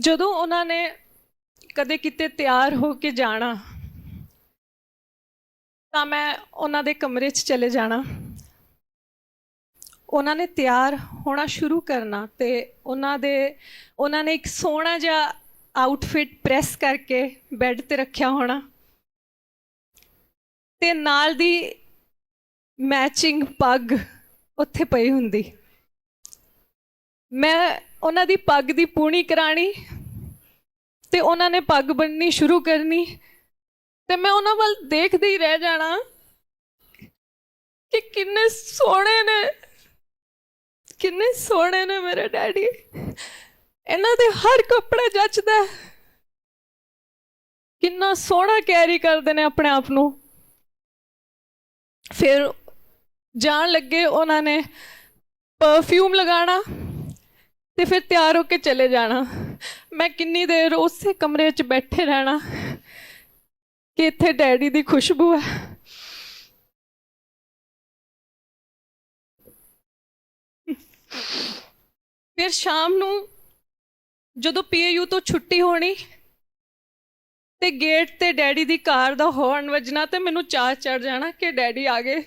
ਜਦੋਂ ਉਹਨਾਂ ਨੇ ਕਦੇ ਕਿਤੇ ਤਿਆਰ ਹੋ ਕੇ ਜਾਣਾ, ਤਾਂ ਮੈਂ ਉਹਨਾਂ ਦੇ ਕਮਰੇ 'ਚ ਚਲੇ ਜਾਣਾ। ਉਹਨਾਂ ਨੇ ਤਿਆਰ ਹੋਣਾ ਸ਼ੁਰੂ ਕਰਨਾ ਤੇ ਉਹਨਾਂ ਦੇ, ਉਹਨਾਂ ਨੇ ਇੱਕ ਸੋਹਣਾ ਜਿਹਾ ਆਊਟਫਿਟ ਪ੍ਰੈਸ ਕਰਕੇ ਬੈੱਡ ਤੇ ਰੱਖਿਆ ਹੋਣਾ ਤੇ ਨਾਲ ਦੀ ਮੈਚਿੰਗ ਪੱਗ ਉੱਥੇ ਪਈ ਹੁੰਦੀ। ਮੈਂ ਉਹਨਾਂ ਦੀ ਪੱਗ ਦੀ ਪੂਣੀ ਕਰਾਣੀ ਤੇ ਉਹਨਾਂ ਨੇ ਪੱਗ ਬੰਨਣੀ ਸ਼ੁਰੂ ਕਰਨੀ ਤੇ ਮੈਂ ਉਹਨਾਂ ਵੱਲ ਦੇਖਦੇ ਹੀ ਰਹਿ ਜਾਣਾ ਕਿ ਕਿੰਨੇ ਸੋਹਣੇ ਨੇ, ਕਿੰਨੇ ਸੋਹਣੇ ਨੇ ਮੇਰੇ ਡੈਡੀ। ਇਹਨਾਂ ਦੇ ਹਰ ਕੱਪੜਾ ਜੱਚਦਾ ਕਿੰਨਾ ਸੋਹਣਾ ਕੈਰੀ ਕਰਦੇ ਨੇ ਆਪਣੇ ਆਪ ਨੂੰ। ਫਿਰ ਜਾਣ ਲੱਗੇ ਉਹਨਾਂ ਨੇ ਪਰਫਿਊਮ ਲਗਾਉਣਾ ਤੇ ਫਿਰ ਤਿਆਰ ਹੋ ਕੇ ਚਲੇ ਜਾਣਾ। ਮੈਂ ਕਿੰਨੀ ਦੇਰ ਉਸੇ ਕਮਰੇ 'ਚ ਬੈਠੇ ਰਹਿਣਾ ਕਿ ਇੱਥੇ ਡੈਡੀ ਦੀ ਖੁਸ਼ਬੂ ਹੈ। ਫਿਰ ਸ਼ਾਮ ਨੂੰ ਜਦੋਂ ਪੀਏਯੂ ਤੋਂ ਛੁੱਟੀ ਹੋਣੀ ਤੇ ਗੇਟ ਤੇ ਡੈਡੀ ਦੀ ਕਾਰ ਦਾ ਹੌਰਨ ਵੱਜਣਾ ਤੇ ਮੈਨੂੰ ਚਾਹ ਚੜ ਜਾਣਾ ਕਿ ਡੈਡੀ ਆ ਗਏ।